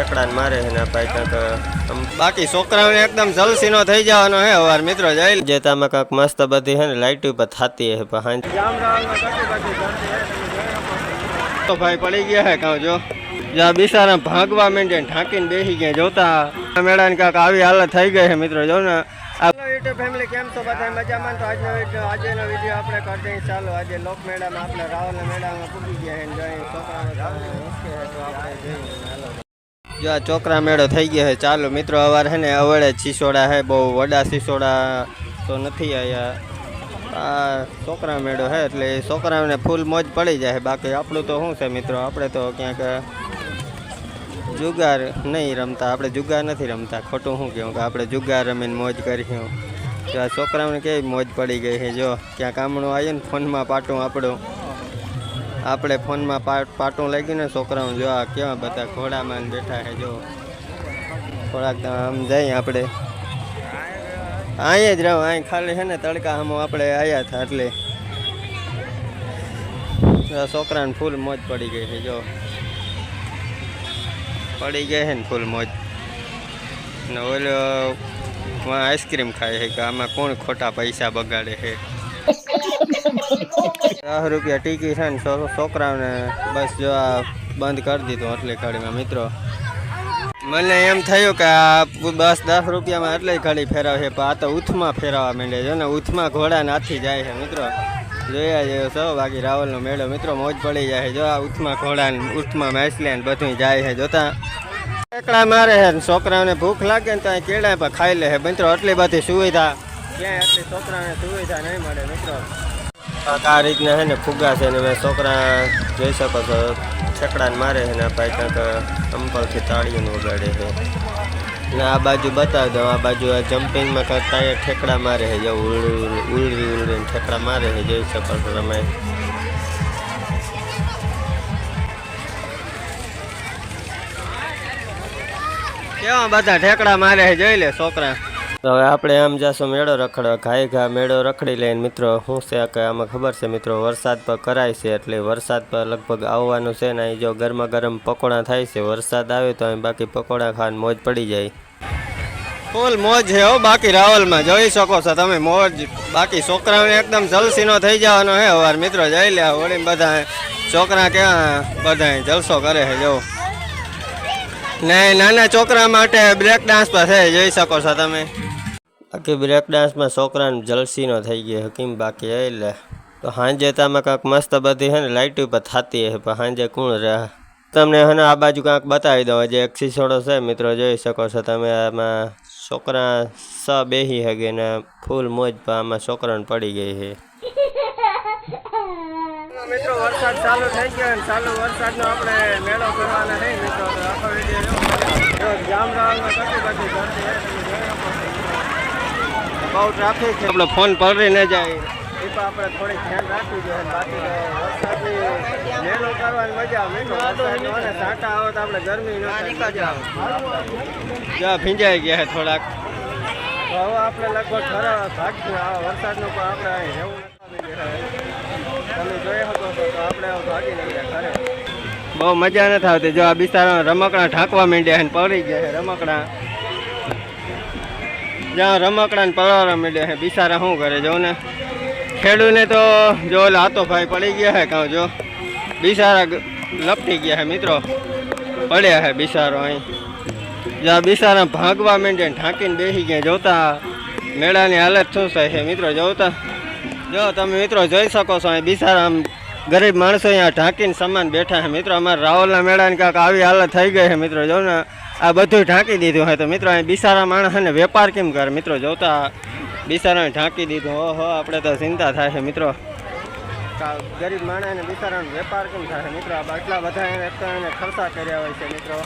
ઠેકડાને મારે છે ને ભાઈ કાંક, આમ બાકી છોકરાઓને એકદમ જલસીનો થઈ જવાનો હે અવાર મિત્રો જઈ જે તમે કાંક મસ્ત બધી હે ને લાઇટ ઉપર થતી હે પણ તો ભાઈ પડી ગયા હે કાં જો. જ્યાં બિચારા ભાગવા માંડે ને ઢાંકીને બેસી ગયા, જોતા આ મેળાની કાંક આવી હાલત થઈ ગઈ છે મિત્રો, જો ને. આ યુટ્યુબ ફેમિલી કેમ છો? બધા મજામાં? તો આજનો વીડિયો આજનો વીડિયો આપણે કરી દઈએ ચાલો, આજે લોક મેળામાં આપણે રાવલના મેળામાં પૂગી ગયા છે ને જોઈએ છોકરાને હિંચકે છે તો આપણે જોઈએ હાલો. જો આ છોકરા મેળો થઈ ગયો છે, ચાલો મિત્રો અવાર છે ને, અવળે સિસોડા છે, બહુ વડા સિસોડા તો નથી આવ્યા આ છોકરા મેળો છે, એટલે છોકરાઓને ફૂલ મોજ પડી જાય બાકી આપણું તો શું છે મિત્રો, આપણે તો ક્યાંક જુગાર નહીં રમતા, આપણે જુગાર નથી રમતા. ખોટું શું કહેવું કે આપણે જુગાર રમીને મોજ કરીશું. તો આ છોકરાઓને કેવી મોજ પડી ગઈ છે, જો ક્યાંક આમણું આવ્યું ને, ફોનમાં પાટું આપણું. આપણે ફોનમાં પાટું લાગ્યું ને છોકરાઓ જો આ કેવા બધા ઘોડામાં બેઠા છે, જો. થોડાક આમ જઈએ આપણે. અહીંયા જ રહો, અહીં ખાલી છે ને તડકા આમ આપણે આવ્યા હતા એટલે. છોકરાને ફૂલ મોજ પડી ગઈ છે, જો. પડી ગઈ છે ને ફૂલ મોજ. ને ઓલો આઈસ્ક્રીમ ખાય છે કે આમાં કોણ ખોટા પૈસા બગાડે છે? દસ રૂપિયા ટીકી છે ને છોકરાઓને બસ જો આ બંધ કરી દીધું એટલે ઘડીમાં મિત્રો. મને એમ થયું કે આ બસ દસ રૂપિયામાં એટલે ઘડી છે પણ આ તો ઉથમાં ફેરવવા માંડે છે ને ઉથમાં ઘોડા નાથી જાય છે મિત્રો. જોયા જેવો છો બાકી રાવલનો મેળો. મિત્રો, મોજ પડી જાય છે. જો આ ઉથમાં ઘોડા ઉથમાં મેસલે ને બધું જાય છે. જોતા એકડા મારે છે છોકરાઓને ભૂખ લાગે ને તો અહીં કેળા પણ ખાઈ લે છે. મિત્રો એટલી બધી સુવિધા. ક્યાંય એટલી છોકરાઓને સુવિધા નહીં મળે, મિત્રો. આ રીતના છે ને ફુગા છે ને છોકરા જોઈ શકો છો, છેકડાને મારે છે ને આ ભાઈ કાંઈક ચંપલથી તાળીઓને વગાડે છે ને આ બાજુ બતાવી દઉં, આ બાજુ આ જમ્પિંગમાં કાંક તાળીએ ઠેકડા મારે છે જો ઉલડી ઉલડી ઉલડીને ઠેકડા મારે છે જોઈ શકો છો તમે. કેવા બધા ઠેકડા મારે છે જોઈ લે છોકરા. હવે આપણે આમ જાશું મેળો રખડવા. ઘાય ઘા મેળો રખડી લઈને મિત્રો, શું છે કે આમાં ખબર છે મિત્રો, વરસાદ પર કરાય છે એટલે વરસાદ પર લગભગ આવવાનું છે ને અહીં જો ગરમા ગરમ પકોડા થાય છે, વરસાદ આવે તો અહીં બાકી પકોડા ખાવાની મોજ પડી જાય. ફૂલ મોજ છે હો બાકી રાવલમાં. જોઈ શકો છો તમે, મોજ. બાકી છોકરાઓને એકદમ જલસીનો થઈ જવાનો હે અવાર મિત્રો, જઈ લે વળી બધા છોકરા ક્યાં બધા જલસો કરે છે, જો. ને નાના છોકરા માટે બ્રેક ડાન્સ પર છે, જોઈ શકો છો તમે. બાકી બ્રેક ડાન્સમાં છોકરાને જલસીનો થઈ ગયો, હકીમ બાકી એટલે તો સાંજે તમે કાંઈક મસ્ત બધી છે ને લાઇટ ઉપર થતી હશે પણ સાંજે કોણ રહે? તમને હે ને આ બાજુ કાંઈક બતાવી દઉં, હજી એક સિસોડો છે, મિત્રો જોઈ શકો છો તમે, આમાં છોકરા સ બેહી હગે ને ફૂલ મોજ પણ આમાં છોકરાને પડી ગઈ છે મિત્રો, વરસાદ ચાલુ થઈ ગયો ને ચાલુ વરસાદનો આપણે મેળો કરવાના છે મિત્રો તો આખો વીડિયો જામ રાવલમાં કેટલી બધી ગરદી છે તમે જોઈ શકો છો. બહુ ટ્રાફિક છે. આપણે ફોન પલળી ન જાય. એ પણ આપણે થોડીક ધ્યાન રાખવી જોઈએ. બાકી વરસાદની મેળો કરવાની મજા આવે. સાટા આવે તો આપણે ગરમી જો ભીંજાઈ ગયા થોડાક. હવે આપણે લગભગ ખરા ભાગશું આ વરસાદનું પણ આપણે અહીં રહેવું નથી. તમે જોઈ શકો છો તો આપણે ભાગી ઘરે. બહુ મજા નથી આવતી. જો આ બિસ્તારા રમકડા ઢાંકવા માંડ્યા છે ને પડી ગયા છે રમકડા. જ્યાં રમકડા ને પડાવવા માંડ્યા છે, બિસારા શું કરે જો ને ખેડૂને તો જો લાતો ભાઈ પડી ગયા છે કાં જો. બિસારા લપટી ગયા છે, મિત્રો. પડ્યા છે બિસારો અહીં. જ્યાં બિસારા ભાગવા માંડે ઢાંકીને બેસી ગયા, જોતા મેળાની હાલત શું થાય છે મિત્રો, જોતા? જો તમે મિત્રો જોઈ શકો છો, અહીં આમ ગરીબ માણસો અહીંયા ઢાંકીને સમાન બેઠા છે, મિત્રો. અમારા રાવલના મેળાની કાંક આવી હાલત થઈ ગઈ છે, મિત્રો જો ને આ બધું ઢાંકી દીધું હોય તો મિત્રો, અહીં બિસારા માણસ ને વેપાર કેમ કરે? મિત્રો જોતા બિસારાને ઢાંકી દીધું. ઓહો, આપણે તો ચિંતા થાય છે, મિત્રો. ગરીબ માણસને બિસારાનો વેપાર કેમ થાય મિત્રો? આ આટલા બધા એને ખર્ચા કર્યા હોય છે, મિત્રો.